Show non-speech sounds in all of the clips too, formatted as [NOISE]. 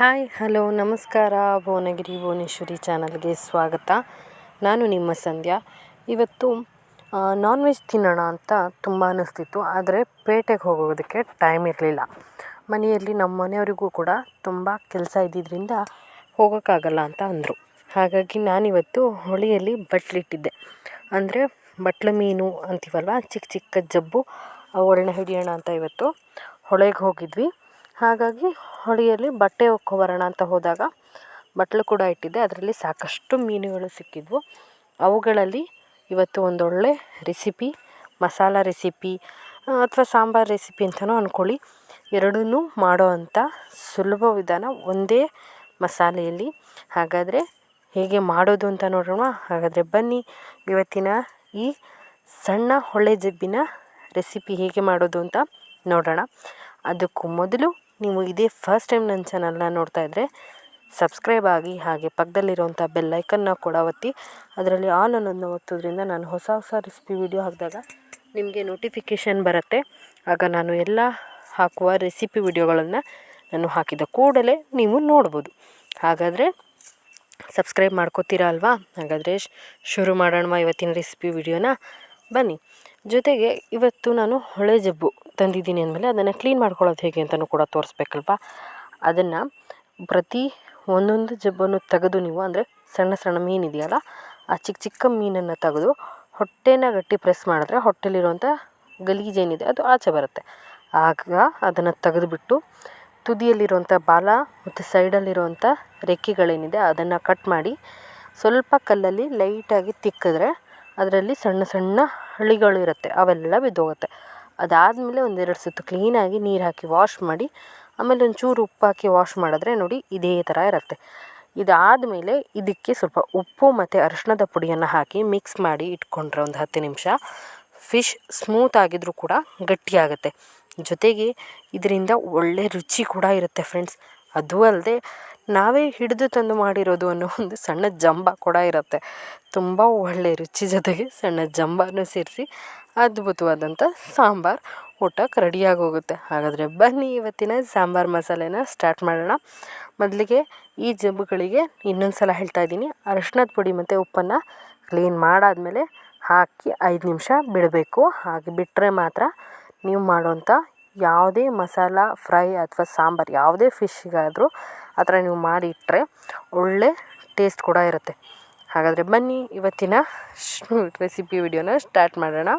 Hi, hello, ನಮಸ್ಕಾರ. ಭುವನಗಿರಿ ಭುವನೇಶ್ವರಿ ಚಾನಲ್ಗೆ ಸ್ವಾಗತ. ನಾನು ನಿಮ್ಮ ಸಂಧ್ಯಾ. ಇವತ್ತು ನಾನ್ ವೆಜ್ ತಿನ್ನೋಣ ಅಂತ ತುಂಬ ಅನ್ನಿಸ್ತಿತ್ತು ಆದರೆ ಪೇಟೆಗೆ ಹೋಗೋದಕ್ಕೆ ಟೈಮ್ ಇರಲಿಲ್ಲ. ಮನೆಯಲ್ಲಿ ನಮ್ಮ ಮನೆಯವರಿಗೂ ಕೂಡ ತುಂಬ ಕೆಲಸ ಇದ್ದಿದ್ದರಿಂದ ಹೋಗೋಕ್ಕಾಗಲ್ಲ ಅಂತ ಅಂದರು. ಹಾಗಾಗಿ ನಾನಿವತ್ತು ಹೊಳೆಯಲ್ಲಿ ಬಟ್ಲಿಟ್ಟಿದ್ದೆ. ಅಂದರೆ ಬಟ್ಲು ಮೀನು ಅಂತೀವಲ್ವ? ಚಿಕ್ಕ ಚಿಕ್ಕ ಜಬ್ಬು ಅವುಗಳನ್ನ ಹಿಡಿಯೋಣ ಅಂತ ಇವತ್ತು ಹೊಳೆಗೆ ಹೋಗಿದ್ವಿ. ಹಾಗಾಗಿ ಹೊಳೆಯಲ್ಲಿ ಬಟ್ಟೆ ಒಕ್ಕೊಬರೋಣ ಅಂತ ಹೋದಾಗ ಬಟ್ಲು ಕೂಡ ಇಟ್ಟಿದ್ದೆ. ಅದರಲ್ಲಿ ಸಾಕಷ್ಟು ಮೀನುಗಳು ಸಿಕ್ಕಿದ್ವು. ಅವುಗಳಲ್ಲಿ ಇವತ್ತು ಒಂದೊಳ್ಳೆ ರೆಸಿಪಿ, ಮಸಾಲ ರೆಸಿಪಿ ಅಥವಾ ಸಾಂಬಾರು ರೆಸಿಪಿ ಅಂತಲೂ ಅಂದ್ಕೊಳ್ಳಿ ಎರಡನ್ನೂ ಮಾಡೋ ಅಂಥ ಸುಲಭ ವಿಧಾನ ಒಂದೇ ಮಸಾಲೆಯಲ್ಲಿ. ಹಾಗಾದರೆ ಹೇಗೆ ಮಾಡೋದು ಅಂತ ನೋಡೋಣ. ಹಾಗಾದರೆ ಬನ್ನಿ, ಇವತ್ತಿನ ಈ ಸಣ್ಣ ಹೊಳೆ ಜಬ್ಬಿನ ರೆಸಿಪಿ ಹೇಗೆ ಮಾಡೋದು ಅಂತ ನೋಡೋಣ. ಅದಕ್ಕೂ ಮೊದಲು ನೀವು ಇದೇ ಫಸ್ಟ್ ಟೈಮ್ ನನ್ನ ಚಾನಲ್ನ ನೋಡ್ತಾ ಇದ್ದರೆ ಸಬ್ಸ್ಕ್ರೈಬ್ ಆಗಿ ಹಾಗೆ ಪಕ್ಕದಲ್ಲಿರುವಂಥ ಬೆಲ್ಲೈಕನ್ನ ಕೂಡ ಒತ್ತಿ. ಅದರಲ್ಲಿ ಆಲ್ ಅನ್ನೋದನ್ನ ಒತ್ತೋದ್ರಿಂದ ನಾನು ಹೊಸ ಹೊಸ ರೆಸಿಪಿ ವಿಡಿಯೋ ಹಾಕಿದಾಗ ನಿಮಗೆ ನೋಟಿಫಿಕೇಷನ್ ಬರುತ್ತೆ. ಆಗ ನಾನು ಎಲ್ಲ ಹಾಕುವ ರೆಸಿಪಿ ವಿಡಿಯೋಗಳನ್ನು ನಾನು ಹಾಕಿದ ಕೂಡಲೇ ನೀವು ನೋಡ್ಬೋದು. ಹಾಗಾದರೆ ಸಬ್ಸ್ಕ್ರೈಬ್ ಮಾಡ್ಕೋತೀರಾ ಅಲ್ವಾ? ಹಾಗಾದರೆ ಶುರು ಮಾಡೋಣ ಇವತ್ತಿನ ರೆಸಿಪಿ ವಿಡಿಯೋನ ಬನ್ನಿ. ಜೊತೆಗೆ ಇವತ್ತು ನಾನು ಹೊಳೆ ಜಬ್ಬು. ತಂದಿದ್ದೀನಿ ಅಂದಮೇಲೆ ಅದನ್ನು ಕ್ಲೀನ್ ಮಾಡ್ಕೊಳ್ಳೋದು ಹೇಗೆ ಅಂತಲೂ ಕೂಡ ತೋರಿಸ್ಬೇಕಲ್ವ? ಅದನ್ನು ಪ್ರತಿ ಒಂದೊಂದು ಜಬ್ಬನ್ನು ತೆಗೆದು ನೀವು, ಅಂದರೆ ಸಣ್ಣ ಸಣ್ಣ ಮೀನಿದೆಯಲ್ಲ ಆ ಚಿಕ್ಕ ಚಿಕ್ಕ ಮೀನನ್ನು ತೆಗೆದು ಹೊಟ್ಟೆನ ಗಟ್ಟಿ ಪ್ರೆಸ್ ಮಾಡಿದ್ರೆ ಹೊಟ್ಟೆಲಿರುವಂಥ ಗಲೀಜೇನಿದೆ ಅದು ಆಚೆ ಬರುತ್ತೆ. ಆಗ ಅದನ್ನು ತೆಗೆದುಬಿಟ್ಟು ತುದಿಯಲ್ಲಿರುವಂಥ ಬಾಲ ಮತ್ತು ಸೈಡಲ್ಲಿರುವಂಥ ರೆಕ್ಕೆಗಳೇನಿದೆ ಅದನ್ನು ಕಟ್ ಮಾಡಿ ಸ್ವಲ್ಪ ಕಲ್ಲಲ್ಲಿ ಲೈಟಾಗಿ ತಿಕ್ಕಿದ್ರೆ ಅದರಲ್ಲಿ ಸಣ್ಣ ಸಣ್ಣ ಹಳಿಗಳು ಇರುತ್ತೆ ಅವೆಲ್ಲ ಬಿದ್ದೋಗುತ್ತೆ. ಅದಾದಮೇಲೆ ಒಂದೆರಡು ಸುತ್ತು ಕ್ಲೀನಾಗಿ ನೀರು ಹಾಕಿ ವಾಶ್ ಮಾಡಿ, ಆಮೇಲೆ ಒಂಚೂರು ಉಪ್ಪು ಹಾಕಿ ವಾಶ್ ಮಾಡಿದ್ರೆ ನೋಡಿ ಇದೇ ಥರ ಇರುತ್ತೆ. ಇದಾದಮೇಲೆ ಇದಕ್ಕೆ ಸ್ವಲ್ಪ ಉಪ್ಪು ಮತ್ತು ಅರಿಶಿಣದ ಪುಡಿಯನ್ನು ಹಾಕಿ ಮಿಕ್ಸ್ ಮಾಡಿ ಇಟ್ಕೊಂಡ್ರೆ ಒಂದು ಹತ್ತು ನಿಮಿಷ ಫಿಶ್ ಸ್ಮೂತ್ ಆಗಿದ್ರೂ ಕೂಡ ಗಟ್ಟಿಯಾಗುತ್ತೆ ಜೊತೆಗೆ ಇದರಿಂದ ಒಳ್ಳೆ ರುಚಿ ಕೂಡ ಇರುತ್ತೆ ಫ್ರೆಂಡ್ಸ್ ಅದೂ ಅಲ್ಲದೆ ನಾವೇ ಹಿಡಿದು ತಂದು ಮಾಡಿರೋದು ಅನ್ನೋ ಒಂದು ಸಣ್ಣ ಜಂಬ ಕೂಡ ಇರುತ್ತೆ. ತುಂಬ ಒಳ್ಳೆ ರುಚಿ ಜೊತೆಗೆ ಸಣ್ಣ ಜಂಬನೂ ಸೇರಿಸಿ ಅದ್ಭುತವಾದಂಥ ಸಾಂಬಾರು ಊಟಕ್ಕೆ ರೆಡಿಯಾಗಿ ಹೋಗುತ್ತೆ. ಹಾಗಾದರೆ ಬನ್ನಿ ಇವತ್ತಿನ ಸಾಂಬಾರು ಮಸಾಲೆನ ಸ್ಟಾರ್ಟ್ ಮಾಡೋಣ. ಮೊದಲಿಗೆ ಈ ಜಂಬುಗಳಿಗೆ ಇನ್ನೊಂದು ಸಲ ಹೇಳ್ತಾ ಇದ್ದೀನಿ. ಅರಶಿನದ ಪುಡಿ ಮತ್ತು ಉಪ್ಪನ್ನು ಕ್ಲೀನ್ ಮಾಡಾದಮೇಲೆ ಹಾಕಿ ಐದು ನಿಮಿಷ ಬಿಡಬೇಕು. ಹಾಗೆ ಬಿಟ್ಟರೆ ಮಾತ್ರ ನೀವು ಮಾಡೋಂಥ ಯಾವುದೇ ಮಸಾಲ ಫ್ರೈ ಅಥವಾ ಸಾಂಬಾರು, ಯಾವುದೇ ಫಿಶ್ಗಾದರೂ ಆ ಥರ ನೀವು ಮಾಡಿ ಇಟ್ಟರೆ ಒಳ್ಳೆ ಟೇಸ್ಟ್ ಕೂಡ ಇರುತ್ತೆ. ಹಾಗಾದರೆ ಬನ್ನಿ, ಇವತ್ತಿನ [LAUGHS] ರೆಸಿಪಿ ವಿಡಿಯೋನ ಸ್ಟಾರ್ಟ್ ಮಾಡೋಣ.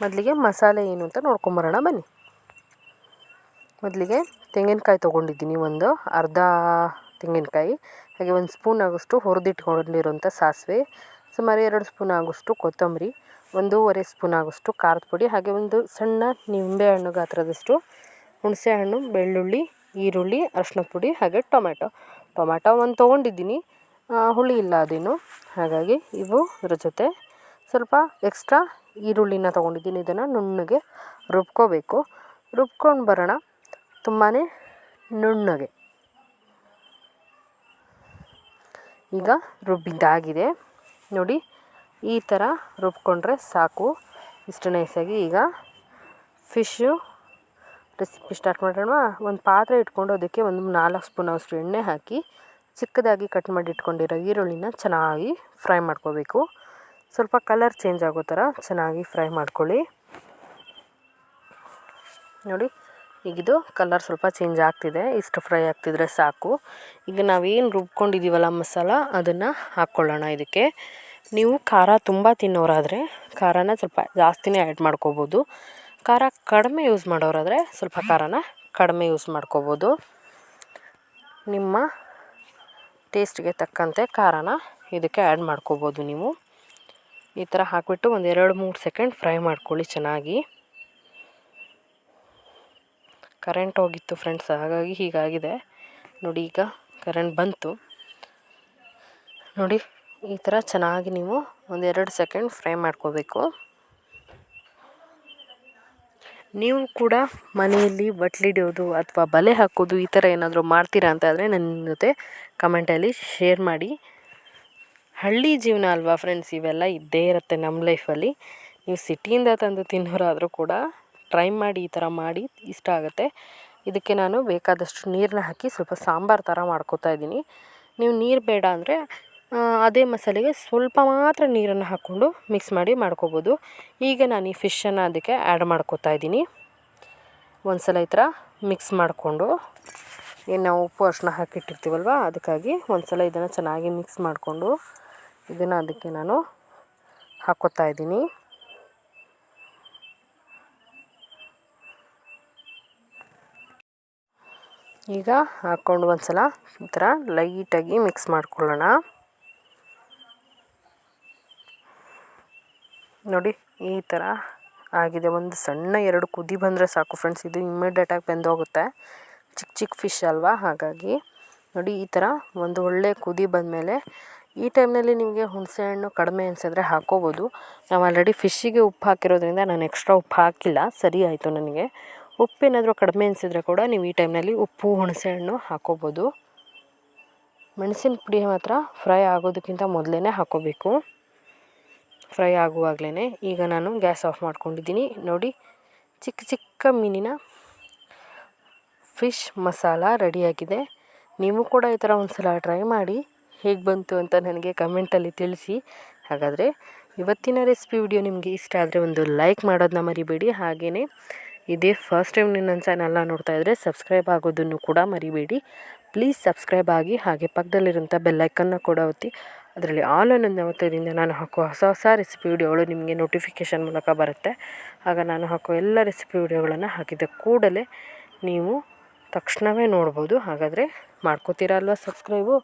ಮೊದಲಿಗೆ ಮಸಾಲೆ ಏನು ಅಂತ ನೋಡ್ಕೊಂಬರೋಣ, ಬನ್ನಿ. ಮೊದಲಿಗೆ ತೆಂಗಿನಕಾಯಿ ತೊಗೊಂಡಿದ್ದೀನಿ, ಒಂದು ಅರ್ಧ ತೆಂಗಿನಕಾಯಿ, ಹಾಗೆ ಒಂದು ಸ್ಪೂನ್ ಆಗೋಷ್ಟು ಹುರಿದಿಟ್ಕೊಂಡಿರೋಂಥ ಸಾಸಿವೆ, ಸುಮಾರು ಎರಡು ಸ್ಪೂನ್ ಆಗೋಷ್ಟು ಕೊತ್ತಂಬರಿ ಒಂದೂವರೆ ಸ್ಪೂನ್ ಆಗೋಷ್ಟು ಖಾರದ ಪುಡಿ, ಹಾಗೆ ಒಂದು ಸಣ್ಣ ನಿಂಬೆ ಹಣ್ಣು ಗಾತ್ರದಷ್ಟು ಹುಣಸೆ ಹಣ್ಣು, ಬೆಳ್ಳುಳ್ಳಿ, ಈರುಳ್ಳಿ, ಅರಿಶಿನ ಪುಡಿ, ಹಾಗೆ ಟೊಮೆಟೊ ಟೊಮೆಟೊ ಒಂದು ತೊಗೊಂಡಿದ್ದೀನಿ. ಹುಳಿ ಇಲ್ಲ ಅದೇನು. ಹಾಗಾಗಿ ಇವು ಇದ್ರ ಜೊತೆ ಸ್ವಲ್ಪ ಎಕ್ಸ್ಟ್ರಾ ಈರುಳ್ಳಿನ ತೊಗೊಂಡಿದ್ದೀನಿ. ಇದನ್ನು ನುಣ್ಣಗೆ ರುಬ್ಕೋಬೇಕು. ರುಬ್ಕೊಂಡು ಬರೋಣ. ತುಂಬಾ ನುಣ್ಣಗೆ. ಈಗ ರುಬ್ಬಿದ್ದಾಗಿದೆ. ನೋಡಿ ಈ ಥರ ರುಬ್ಕೊಂಡ್ರೆ ಸಾಕು. ಇಷ್ಟು ನೈಸಾಗಿ ಈಗ ಫಿಶ್ಶು ರೆಸಿಪಿ ಸ್ಟಾರ್ಟ್ ಮಾಡೋಣ. ಒಂದು ಪಾತ್ರೆ ಇಟ್ಕೊಂಡು ಅದಕ್ಕೆ ಒಂದು ನಾಲ್ಕು ಸ್ಪೂನ್ ಅಷ್ಟು ಎಣ್ಣೆ ಹಾಕಿ ಚಿಕ್ಕದಾಗಿ ಕಟ್ ಮಾಡಿ ಇಟ್ಕೊಂಡಿರೋ ಈರುಳ್ಳಿನ ಚೆನ್ನಾಗಿ ಫ್ರೈ ಮಾಡ್ಕೋಬೇಕು. ಸ್ವಲ್ಪ ಕಲರ್ ಚೇಂಜ್ ಆಗೋ ಥರ ಚೆನ್ನಾಗಿ ಫ್ರೈ ಮಾಡ್ಕೊಳ್ಳಿ. ನೋಡಿ, ಈಗಿದು ಕಲರ್ ಸ್ವಲ್ಪ ಚೇಂಜ್ ಆಗ್ತಿದೆ. ಇಷ್ಟು ಫ್ರೈ ಆಗ್ತಿದ್ರೆ ಸಾಕು. ಈಗ ನಾವೇನು ರುಬ್ಕೊಂಡಿದ್ದೀವಲ್ಲ ಮಸಾಲ, ಅದನ್ನು ಹಾಕ್ಕೊಳ್ಳೋಣ ಇದಕ್ಕೆ. ನೀವು ಖಾರ ತುಂಬ ತಿನ್ನೋರಾದರೆ ಖಾರನ ಸ್ವಲ್ಪ ಜಾಸ್ತಿನೇ ಆ್ಯಡ್ ಮಾಡ್ಕೋಬೋದು. ಖಾರ ಕಡಿಮೆ ಯೂಸ್ ಮಾಡೋರಾದರೆ ಸ್ವಲ್ಪ ಖಾರನ ಕಡಿಮೆ ಯೂಸ್ ಮಾಡ್ಕೋಬೋದು. ನಿಮ್ಮ ಟೇಸ್ಟ್ಗೆ ತಕ್ಕಂತೆ ಖಾರನ ಇದಕ್ಕೆ ಆ್ಯಡ್ ಮಾಡ್ಕೋಬೋದು ನೀವು. ಈ ಥರ ಹಾಕಿಬಿಟ್ಟು ಒಂದು ಎರಡು ಮೂರು ಸೆಕೆಂಡ್ ಫ್ರೈ ಮಾಡ್ಕೊಳ್ಳಿ ಚೆನ್ನಾಗಿ. ಕರೆಂಟ್ ಹೋಗಿತ್ತು ಫ್ರೆಂಡ್ಸ್ ಹಾಗಾಗಿ ಹೀಗಾಗಿದೆ. ನೋಡಿ ಈಗ ಕರೆಂಟ್ ಬಂತು. ನೋಡಿ ಈ ಥರ ಚೆನ್ನಾಗಿ ನೀವು ಒಂದೆರಡು ಸೆಕೆಂಡ್ ಫ್ರೈ ಮಾಡ್ಕೋಬೇಕು. ನೀವು ಕೂಡ ಮನೆಯಲ್ಲಿ ಬಟ್ಲಿಡಿಯೋದು ಅಥವಾ ಬಲೆ ಹಾಕೋದು ಈ ಥರ ಏನಾದರೂ ಮಾಡ್ತೀರಾ ಅಂತ ಆದರೆ ನನ್ನ ಜೊತೆ ಕಮೆಂಟಲ್ಲಿ ಶೇರ್ ಮಾಡಿ. ಹಳ್ಳಿ ಜೀವನ ಅಲ್ವಾ ಫ್ರೆಂಡ್ಸ್, ಇವೆಲ್ಲ ಇದ್ದೇ ಇರುತ್ತೆ ನಮ್ಮ ಲೈಫಲ್ಲಿ. ನೀವು ಸಿಟಿಯಿಂದ ತಂದು ತಿನ್ನೋರಾದರೂ ಕೂಡ ಟ್ರೈ ಮಾಡಿ ಈ ಥರ ಮಾಡಿ ಇಷ್ಟ ಆಗುತ್ತೆ. ಇದಕ್ಕೆ ನಾನು ಬೇಕಾದಷ್ಟು ನೀರನ್ನ ಹಾಕಿ ಸ್ವಲ್ಪ ಸಾಂಬಾರು ಥರ ಮಾಡ್ಕೋತಾ ಇದ್ದೀನಿ. ನೀವು ನೀರು ಬೇಡ ಅಂದರೆ ಅದೇ ಮಸಾಲೆಗೆ ಸ್ವಲ್ಪ ಮಾತ್ರ ನೀರನ್ನು ಹಾಕ್ಕೊಂಡು ಮಿಕ್ಸ್ ಮಾಡಿ ಮಾಡ್ಕೊಬೋದು. ಈಗ ನಾನು ಈ ಫಿಶನ್ನು ಅದಕ್ಕೆ ಆ್ಯಡ್ ಮಾಡ್ಕೋತಾ ಇದ್ದೀನಿ. ಒಂದು ಸಲ ಈ ಥರ ಮಿಕ್ಸ್ ಮಾಡಿಕೊಂಡು. ಏನು ನಾವು ಉಪ್ಪು ಅರಿಶಿನ ಹಾಕಿಟ್ಟಿರ್ತೀವಲ್ವ, ಅದಕ್ಕಾಗಿ ಒಂದು ಸಲ ಇದನ್ನು ಚೆನ್ನಾಗಿ ಮಿಕ್ಸ್ ಮಾಡಿಕೊಂಡು ಇದನ್ನು ಅದಕ್ಕೆ ನಾನು ಹಾಕ್ಕೋತಾ ಇದ್ದೀನಿ. ಈಗ ಹಾಕ್ಕೊಂಡು ಒಂದು ಸಲ ಈ ಥರ ಲೈಟಾಗಿ ಮಿಕ್ಸ್ ಮಾಡ್ಕೊಳ್ಳೋಣ. ನೋಡಿ, ಈ ಥರ ಆಗಿದೆ. ಒಂದು ಸಣ್ಣ ಎರಡು ಕುದಿ ಬಂದರೆ ಸಾಕು ಫ್ರೆಂಡ್ಸ್ ಇದು ಇಮ್ಮಿಡಿಯೇಟಾಗಿ ಬೆಂದೋಗುತ್ತೆ. ಚಿಕ್ಕ ಚಿಕ್ಕ ಫಿಶ್ ಅಲ್ವಾ? ಹಾಗಾಗಿ ನೋಡಿ, ಈ ಥರ ಒಂದು ಒಳ್ಳೆ ಕುದಿ ಬಂದಮೇಲೆ ಈ ಟೈಮ್ನಲ್ಲಿ ನಿಮಗೆ ಹುಣಸೆಹಣ್ಣು ಕಡಿಮೆ ಅನಿಸಿದ್ರೆ ಹಾಕ್ಕೋಬೋದು ನಾವು ಆಲ್ರೆಡಿ ಫಿಶ್ಶಿಗೆ ಉಪ್ಪು ಹಾಕಿರೋದ್ರಿಂದ ನಾನು ಎಕ್ಸ್ಟ್ರಾ ಉಪ್ಪು ಹಾಕಿಲ್ಲ. ಸರಿ ಆಯಿತು ನನಗೆ. ಉಪ್ಪೇನಾದರೂ ಕಡಿಮೆ ಅನಿಸಿದ್ರೆ ಕೂಡ ನೀವು ಈ ಟೈಮ್ನಲ್ಲಿ ಉಪ್ಪು ಹುಣಸೆಹಣ್ಣು ಹಾಕ್ಕೋಬೋದು ಮೆಣಸಿನ ಪುಡಿ ಮಾತ್ರ ಫ್ರೈ ಆಗೋದಕ್ಕಿಂತ ಮೊದಲೇ ಹಾಕ್ಕೋಬೇಕು ಫ್ರೈ ಆಗುವಾಗಲೇ ಈಗ ನಾನು ಗ್ಯಾಸ್ ಆಫ್ ಮಾಡ್ಕೊಂಡಿದ್ದೀನಿ. ನೋಡಿ, ಚಿಕ್ಕ ಚಿಕ್ಕ ಮೀನಿನ ಫಿಶ್ ಮಸಾಲ ರೆಡಿಯಾಗಿದೆ. ನೀವು ಕೂಡ ಈ ಥರ ಒಂದು ಸಲ ಟ್ರೈ ಮಾಡಿ, ಹೇಗೆ ಬಂತು ಅಂತ ನನಗೆ ಕಮೆಂಟಲ್ಲಿ ತಿಳಿಸಿ. ಹಾಗಾದರೆ ಇವತ್ತಿನ ರೆಸಿಪಿ ವಿಡಿಯೋ ನಿಮಗೆ ಇಷ್ಟ ಆದರೆ ಒಂದು ಲೈಕ್ ಮಾಡೋದನ್ನ ಮರಿಬೇಡಿ. ಹಾಗೆಯೇ ಇದೇ ಫಸ್ಟ್ ಟೈಮ್ ನನ್ನ ಚಾನಲ್ನ ನೋಡ್ತಾ ಇದ್ದರೆ ಸಬ್ಸ್ಕ್ರೈಬ್ ಆಗೋದನ್ನು ಕೂಡ ಮರಿಬೇಡಿ. ಪ್ಲೀಸ್ ಸಬ್ಸ್ಕ್ರೈಬ್ ಆಗಿ ಹಾಗೆ ಪಕ್ಕದಲ್ಲಿರುವಂಥ ಬೆಲ್ಲೈಕನ್ನ ಕೂಡ ಒತ್ತಿ. ಅದರಲ್ಲಿ ಆಲ್ ಅನ್ನೋದನ್ನ ನಾನು ಹಾಕುವ ಹೊಸ ಹೊಸ ರೆಸಿಪಿ ವಿಡಿಯೋಗಳು ನಿಮಗೆ ನೋಟಿಫಿಕೇಷನ್ ಮೂಲಕ ಬರುತ್ತೆ. ಆಗ ನಾನು ಹಾಕೋ ಎಲ್ಲ ರೆಸಿಪಿ ವಿಡಿಯೋಗಳನ್ನು ಹಾಕಿದ ಕೂಡಲೇ ನೀವು ತಕ್ಷಣವೇ ನೋಡ್ಬೋದು. ಹಾಗಾದರೆ ಮಾಡ್ಕೋತೀರಲ್ವ ಸಬ್ಸ್ಕ್ರೈಬು